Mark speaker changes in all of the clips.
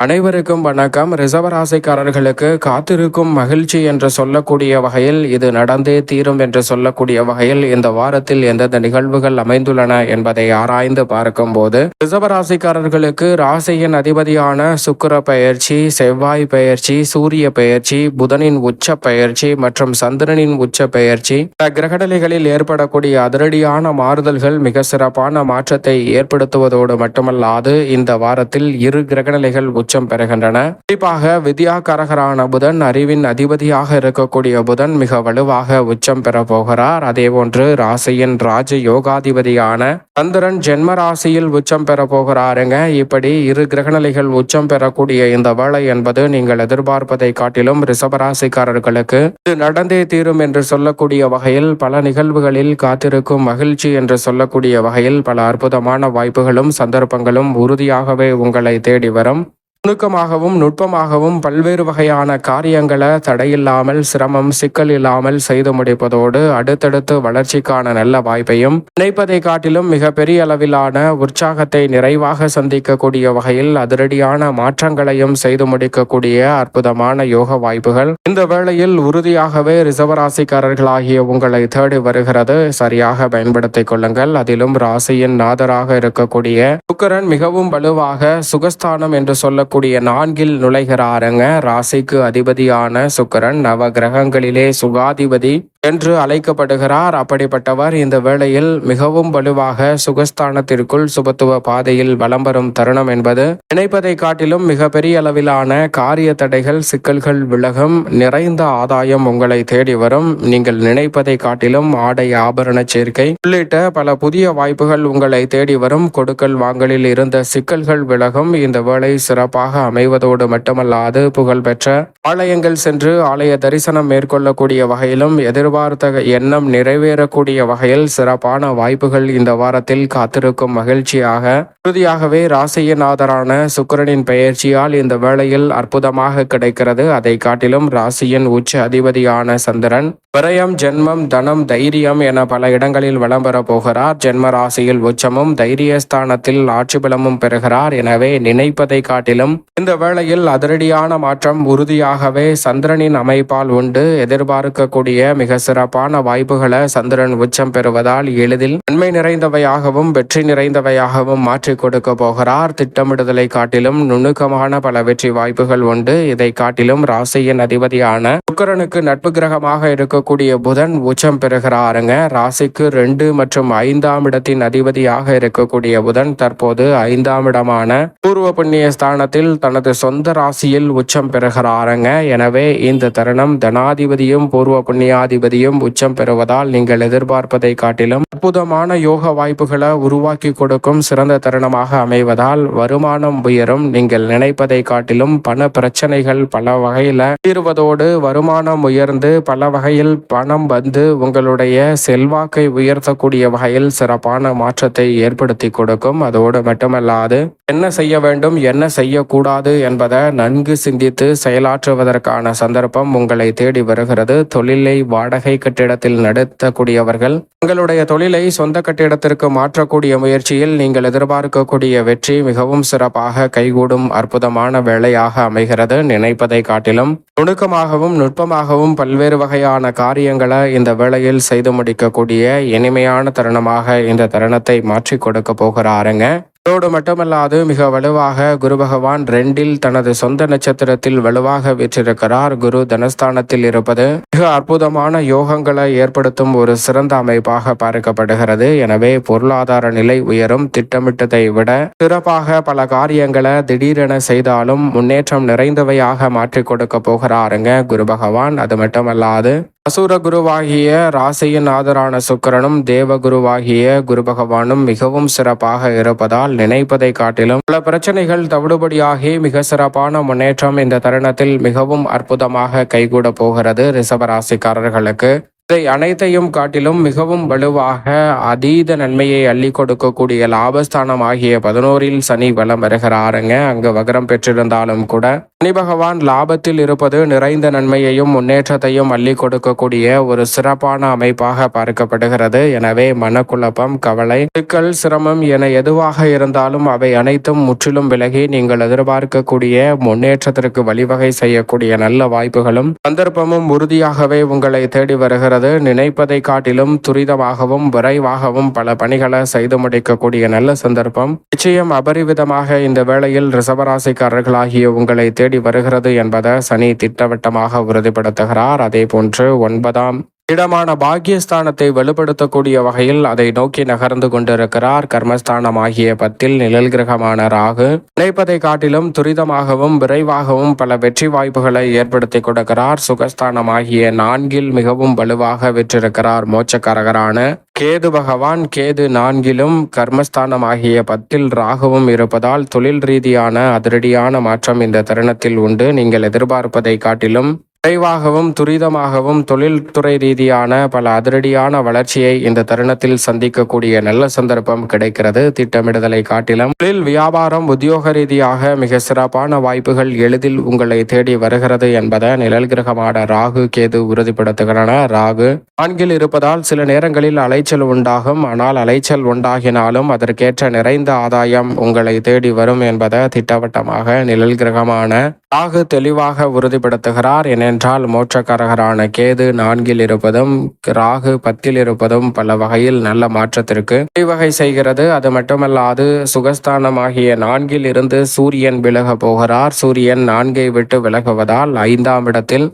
Speaker 1: அனைவருக்கும் வணக்கம். ரிசவராசிக்காரர்களுக்கு காத்திருக்கும் மகிழ்ச்சி என்று சொல்லக்கூடிய வகையில் இது நடந்தே தீரும் என்று சொல்லக்கூடிய வகையில் இந்த வாரத்தில் எந்தெந்த நிகழ்வுகள் அமைந்துள்ளன என்பதை ஆராய்ந்து பார்க்கும்போது ரிசவராசிக்காரர்களுக்கு ராசியின் அதிபதியான சுக்கிர பயிற்சி செவ்வாய் பயிற்சி சூரிய பயிற்சி புதனின் உச்ச பயிற்சி மற்றும் சந்திரனின் உச்ச பெயர்ச்சி கிரகடலைகளில் ஏற்படக்கூடிய அதிரடியான மாறுதல்கள் மிக சிறப்பான மாற்றத்தை ஏற்படுத்துவதோடு மட்டுமல்லாது இந்த வாரத்தில் இரு கிரகநிலைகள் உச்சம் பெறுகின்றன. குறிப்பாக வித்யாகாரகரான புதன் அறிவின் அதிபதியாக இருக்கக்கூடிய புதன் மிக வலுவாக உச்சம் பெற போகிறார். அதேபோன்று ராசியின் ராஜ யோகாதிபதியான சந்திரன் ஜென்ம ராசியில் உச்சம் பெற போகிறாருங்க. இப்படி இரு கிரகநிலைகள் உச்சம் பெறக்கூடிய இந்த வேலை என்பது நீங்கள் எதிர்பார்ப்பதை காட்டிலும் ரிஷபராசிக்காரர்களுக்கு இது நடந்தே தீரும் என்று சொல்லக்கூடிய வகையில் பல நிகழ்வுகளில் காத்திருக்கும் மகிழ்ச்சி என்று சொல்லக்கூடிய வகையில் பல அற்புதமான வாய்ப்புகளும் சந்தர்ப்பங்களும் உறுதியாகவே உங்களை தேடி வரும். நுணுக்கமாகவும் நுட்பமாகவும் பல்வேறு வகையான காரியங்களை தடையில்லாமல் சிரமம் சிக்கல் இல்லாமல் செய்து முடிப்பதோடு அடுத்தடுத்து வளர்ச்சிக்கான நல்ல வாய்ப்பையும் நினைப்பதை காட்டிலும் மிக பெரிய அளவிலான உற்சாகத்தை நிறைவாக சந்திக்கக்கூடிய வகையில் அதிரடியான மாற்றங்களையும் செய்து முடிக்கக்கூடிய அற்புதமான யோக வாய்ப்புகள் இந்த வேளையில் உறுதியாகவே ரிசவராசிக்காரர்களாகிய உங்களை தேடி வருகிறது. சரியாக பயன்படுத்திக் கொள்ளுங்கள். அதிலும் ராசியின் நாதராக இருக்கக்கூடிய சுக்கரன் மிகவும் வலுவாக சுகஸ்தானம் என்று சொல்ல சொல்லக்கூடிய நான்கில் நுழைகிறாருங்க. ராசிக்கு அதிபதியான சுக்கரன் நவ கிரகங்களிலே சுகாதிபதி. என்று அழைக்கப்படுகிறார். அப்படிப்பட்டவர் இந்த வேளையில் மிகவும் வலுவாக சுகஸ்தானத்திற்குள் சுபத்துவ பாதையில் வலம் வரும் தருணம் என்பது நினைப்பதை காட்டிலும் மிக பெரிய அளவிலான காரிய தடைகள் சிக்கல்கள் விலகும் நிறைந்த ஆதாயம் உங்களை தேடி வரும். நீங்கள் நினைப்பதை காட்டிலும் ஆடை ஆபரண சேர்க்கை உள்ளிட்ட பல புதிய வாய்ப்புகள் உங்களை தேடி வரும். கொடுக்கல் வாங்கலில் இருந்த சிக்கல்கள் விலகும். இந்த வேளை சிறப்பாக அமைவதோடு மட்டுமல்லாது புகழ்பெற்ற ஆலயங்கள் சென்று ஆலய தரிசனம் மேற்கொள்ளக்கூடிய வகையிலும் எதிர் எதிர்பார்த்த எண்ணம் நிறைவேறக்கூடிய வகையில் சிறப்பான வாய்ப்புகள் இந்த வாரத்தில் காத்திருக்கும் மகிழ்ச்சியாக. உறுதியாகவே ராசியநாதரான சுக்கிரனின் பெயர்ச்சியால் இந்த வேளையில் அற்புதமாக கிடைக்கிறது. அதை காட்டிலும் ராசியின் உச்ச அதிபதியான சந்திரன் விரயம் ஜென்மம் தனம் தைரியம் என பல இடங்களில் வளம் போகிறார். ஜென்ம ராசியில் உச்சமும் தைரியஸ்தானத்தில் ஆட்சி பலமும் பெறுகிறார். எனவே நினைப்பதை காட்டிலும் இந்த வேளையில் அதிரடியான மாற்றம் உறுதியாகவே சந்திரனின் அமைப்பால் உண்டு. எதிர்பார்க்கக்கூடிய மிக சிறப்பான வாய்ப்புகளை சந்திரன் உச்சம் பெறுவதால் எளிதில் நன்மை நிறைந்தவையாகவும் வெற்றி நிறைந்தவையாகவும் மாற்றி கொடுக்க போகிறார். திட்டமிடுதலை காட்டிலும் நுணுக்கமான பல வெற்றி வாய்ப்புகள் உண்டு. இதை காட்டிலும் ராசியின் அதிபதியான சுக்கரனுக்கு நட்பு கிரகமாக இருக்கக்கூடிய புதன் உச்சம் பெறுகிறாருங்க. ராசிக்கு ரெண்டு மற்றும் ஐந்தாம் இடத்தின் அதிபதியாக இருக்கக்கூடிய புதன் தற்போது ஐந்தாம் இடமான பூர்வ புண்ணிய ஸ்தானத்தில் தனது சொந்த ராசியில் உச்சம் பெறுகிறாருங்க. எனவே இந்த தருணம் தனாதிபதியும் பூர்வ புண்ணியாதிபதியும் உச்சம் பெறுவதால் நீங்கள் எதிர்பார்ப்பதை காட்டிலும் அற்புதமான யோக வாய்ப்புகளை உருவாக்கி கொடுக்கும் சிறந்த தருணமாக அமைவதால் வருமானம் உயரும். நீங்கள் நினைப்பதை காட்டிலும் பண பிரச்சனைகள் பல வகையில தீர்வதோடு வருமானம் உயர்ந்து பல வகையில் வகையில் பணம் வந்து உங்களுடைய செல்வாக்கை உயர்த்தக்கூடிய வகையில் சிறப்பான மாற்றத்தை ஏற்படுத்தி கொடுக்கும். அதோடு மட்டுமல்லாது என்ன செய்ய வேண்டும் என்ன செய்யக்கூடாது என்பதை நன்கு சிந்தித்து செயலாற்றுவதற்கான சந்தர்ப்பம் உங்களை தேடி வருகிறது. தொழிலை வாடகை கட்டிடத்தில் நடத்தக்கூடியவர்கள் உங்களுடைய தொழிலை சொந்த கட்டிடத்திற்கு மாற்றக்கூடிய முயற்சியில் நீங்கள் எதிர்பார்க்கக்கூடிய வெற்றி மிகவும் சிறப்பாக கைகூடும் அற்புதமான வேலையாக அமைகிறது. நினைப்பதை காட்டிலும் நுணுக்கமாகவும் நுட்பமாகவும் பல்வேறு வகையான காரியங்களை இந்த வேளையில் செய்து முடிக்கக்கூடிய இனிமையான தருணமாக இந்த தருணத்தை மாற்றி கொடுக்க போகிறாருங்க. அதோடு மட்டுமல்லாது மிக வலுவாக குரு பகவான் ரெண்டில் தனது சொந்த நட்சத்திரத்தில் வலுவாக வீற்றிருக்கிறார். குரு தனஸ்தானத்தில் இருப்பது மிக அற்புதமான யோகங்களை ஏற்படுத்தும் ஒரு சிறந்த அமைப்பாக பார்க்கப்படுகிறது. எனவே பொருளாதார நிலை உயரும் திட்டமிட்டதை விட சிறப்பாக பல காரியங்களை திடீரென செய்தாலும் முன்னேற்றம் நிறைந்தவையாக மாற்றி கொடுக்க போகிறாருங்க குரு பகவான். அது மட்டுமல்லாது அசுர குருவாகிய ராசியின் ஆதரான சுக்கரனும் தேவ குருவாகிய குரு பகவானும் மிகவும் சிறப்பாக இருப்பதால் நினைப்பதை காட்டிலும் பல பிரச்சனைகள் தவிடுபடியாகி மிக சிறப்பான முன்னேற்றம் இந்த தருணத்தில் மிகவும் அற்புதமாக கைகூட போகிறது ரிஷபராசிக்காரர்களுக்கு. இதை அனைத்தையும் காட்டிலும் மிகவும் வலுவாக அதீத நன்மையை அள்ளி கொடுக்கக்கூடிய லாபஸ்தானம் ஆகிய பதினோரில் சனி வலம் வருகிறாருங்க. அங்கு வகரம் பெற்றிருந்தாலும் கூட சனி பகவான் லாபத்தில் இருப்பது நிறைந்த நன்மையையும் முன்னேற்றத்தையும் அள்ளி கொடுக்கக்கூடிய ஒரு சிறப்பான அமைப்பாக பார்க்கப்படுகிறது. எனவே மனக்குழப்பம் கவலை சிக்கல் சிரமம் என எதுவாக இருந்தாலும் அவை அனைத்தும் முற்றிலும் விலகி நீங்கள் எதிர்பார்க்கக்கூடிய முன்னேற்றத்திற்கு வழிவகை செய்யக்கூடிய நல்ல வாய்ப்புகளும் சந்தர்ப்பமும் உறுதியாகவே உங்களை தேடி வருகிறது. நினைப்பதை காட்டிலும் துரிதமாகவும் விரைவாகவும் பல பணிகளை செய்து முடிக்கக்கூடிய நல்ல சந்தர்ப்பம். நிச்சயம் அபரிவிதமாக இந்த வேளையில் ரிசவராசிக்காரர்களாகிய உங்களை தேடி வருகிறது என்பதை சனி திட்டவட்டமாக உறுதிப்படுத்துகிறார். அதே போன்று ஒன்பதாம் இடமான பாக்கியஸ்தானத்தை வலுப்படுத்தக்கூடிய வகையில் அதை நோக்கி நகர்ந்து கொண்டிருக்கிறார். கர்மஸ்தானம் ஆகிய பத்தில் நிழல் கிரகமான ராகு. நினைப்பதை காட்டிலும் துரிதமாகவும் விரைவாகவும் பல வெற்றி வாய்ப்புகளை ஏற்படுத்தி கொடுக்கிறார். சுகஸ்தானம் ஆகிய நான்கில் மிகவும் வலுவாக வெற்றிருக்கிறார். மோட்சக்காரகரான கேது பகவான். கேது நான்கிலும் கர்மஸ்தானம் ஆகிய பத்தில் ராகுவும் இருப்பதால் தொழில் ரீதியான அதிரடியான மாற்றம் இந்த தருணத்தில் உண்டு. நீங்கள் எதிர்பார்ப்பதை காட்டிலும் விரைவாகவும் துரிதமாகவும் தொழில்துறை ரீதியான பல அதிரடியான வளர்ச்சியை இந்த தருணத்தில் சந்திக்கக்கூடிய நல்ல சந்தர்ப்பம் கிடைக்கிறது. திட்டமிடுதலை காட்டிலும் தொழில் வியாபாரம் உத்தியோக ரீதியாக மிக சிறப்பான வாய்ப்புகள் எளிதில் உங்களை தேடி வருகிறது என்பதை நிழல் கிரகமான ராகு கேது உறுதிப்படுத்துகின்றன. ராகு ஆண்கில் இருப்பதால் சில நேரங்களில் அலைச்சல் உண்டாகும். ஆனால் அலைச்சல் உண்டாகினாலும் அதற்கேற்ற நிறைந்த ஆதாயம் உங்களை தேடி வரும் என்பதை திட்டவட்டமாக நிழல் கிரகமான ராகு தெளிவாக உறுதிப்படுத்துகிறார். ஏனென்றால் மோட்சக்காரகரான கேது நான்கில் இருப்பதும் ராகு பத்தில் இருப்பதும் பல வகையில் நல்ல மாற்றத்திற்கு வழிவகை செய்கிறது. அது மட்டுமல்லாது சுகஸ்தானமாகிய நான்கில் இருந்து சூரியன் விலக போகிறார். சூரியன் நான்கை விட்டு விலகுவதால் ஐந்தாம் இடத்தில்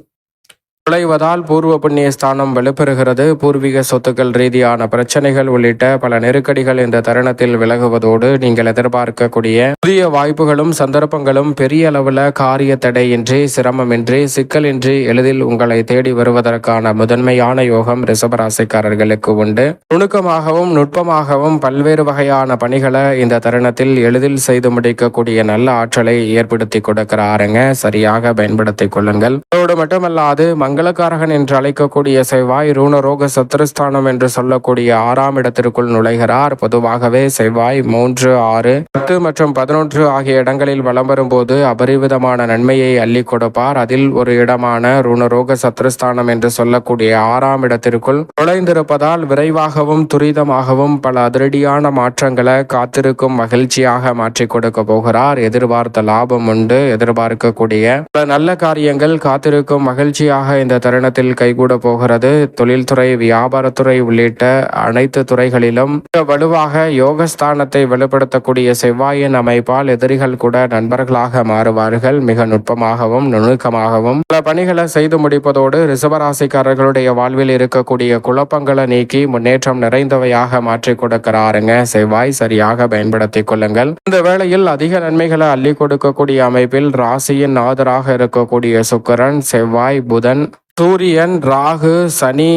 Speaker 1: நுழைவதால் பூர்வ புண்ணிய ஸ்தானம் வலுப்பெறுகிறது பூர்வீக சொத்துக்கள் ரீதியான பிரச்சனைகள் உள்ளிட்ட பல நெருக்கடிகள் இந்த தருணத்தில் விலகுவதோடு நீங்கள் எதிர்பார்க்கக்கூடிய புதிய வாய்ப்புகளும் சந்தர்ப்பங்களும் பெரிய அளவில் காரிய தடையின்றி சிரமமின்றி சிக்கலின்றி எளிதில் உங்களை தேடி வருவதற்கான முதன்மையான யோகம் ரிசபராசிக்காரர்களுக்கு உண்டு. நுணுக்கமாகவும் நுட்பமாகவும் பல்வேறு வகையான பணிகளை இந்த தருணத்தில் எளிதில் செய்து முடிக்கக்கூடிய நல்ல ஆற்றலை ஏற்படுத்தி கொடுக்கிறாருங்க. சரியாக பயன்படுத்திக் கொள்ளுங்கள். அதோடு மட்டுமல்லாது மங்களகாரகன் என்று அழைக்கக்கூடிய செவ்வாய் ரூணரோக சத்ருஸ்தானம் என்று சொல்லக்கூடிய ஆறாம் இடத்திற்குள் நுழைகிறார். பொதுவாகவே செவ்வாய் மூன்று ஆறு பத்து மற்றும் பதினொன்று ஆகிய இடங்களில் வலம் வரும்போது அபரிவிதமான நன்மையை அள்ளி கொடுப்பார். அதில் ஒரு இடமான ரூணரோக சத்ருஸ்தானம் என்று சொல்லக்கூடிய ஆறாம் இடத்திற்குள் நுழைந்திருப்பதால் விரைவாகவும் துரிதமாகவும் பல அதிரடியான மாற்றங்களை காத்திருக்கும் மகிழ்ச்சியாக மாற்றி கொடுக்க போகிறார். எதிர்பார்த்த லாபம் உண்டு. எதிர்பார்க்கக்கூடிய பல நல்ல காரியங்கள் காத்திருக்கும் மகிழ்ச்சியாக இந்த தருணத்தில் கைகூட போகிறது. தொழில்துறை வியாபாரத்துறை உள்ளிட்ட அனைத்து துறைகளிலும் வலுவாக யோகஸ்தானத்தை வலுப்படுத்தக்கூடிய செவ்வாயின் அமைப்பால் எதிரிகள் கூட நண்பர்களாக மாறுவார்கள். மிக நுட்பமாகவும் நுணுக்கமாகவும். பல பணிகளை செய்து முடிப்பதோடு ரிசவராசிக்காரர்களுடைய வாழ்வில் இருக்கக்கூடிய குழப்பங்களை நீக்கி முன்னேற்றம் நிறைந்தவையாக மாற்றி கொடுக்கிறாருங்க. செவ்வாய் சரியாக பயன்படுத்திக் கொள்ளுங்கள். இந்த வேளையில் அதிக நன்மைகளை அள்ளி கொடுக்கக்கூடிய அமைப்பில் ராசியின் ஆதராக இருக்கக்கூடிய சுக்கரன் செவ்வாய் புதன் சூரியன் ராகு சனி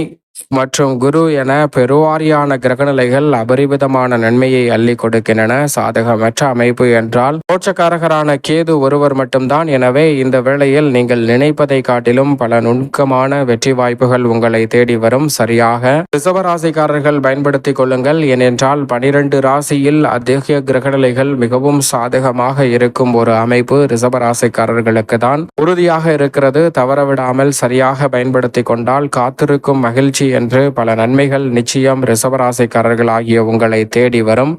Speaker 1: மற்றும் குரு என பெருவாரியான கிரகநிலைகள் அபரிவிதமான நன்மையை அள்ளி கொடுக்கின்றன. சாதகமற்ற அமைப்பு என்றால் மோட்சக்காரகரான கேது ஒருவர் மட்டும்தான். எனவே இந்த வேளையில் நீங்கள் நினைப்பதை காட்டிலும் பல நுணுக்கமான வெற்றி வாய்ப்புகள் உங்களை தேடி வரும். சரியாக ரிசவராசிக்காரர்கள் பயன்படுத்திக் கொள்ளுங்கள். ஏனென்றால் பனிரெண்டு ராசியில் அதிக கிரகநிலைகள் மிகவும் சாதகமாக இருக்கும் ஒரு அமைப்பு ரிசவராசிக்காரர்களுக்கு தான் உறுதியாக இருக்கிறது. தவறவிடாமல் சரியாக பயன்படுத்தி கொண்டால் காத்திருக்கும் மகிழ்ச்சி என்று பல நன்மைகள் நிச்சயம் ரிசவராசிக்காரர்கள் ஆகிய உங்களை தேடி வரும்.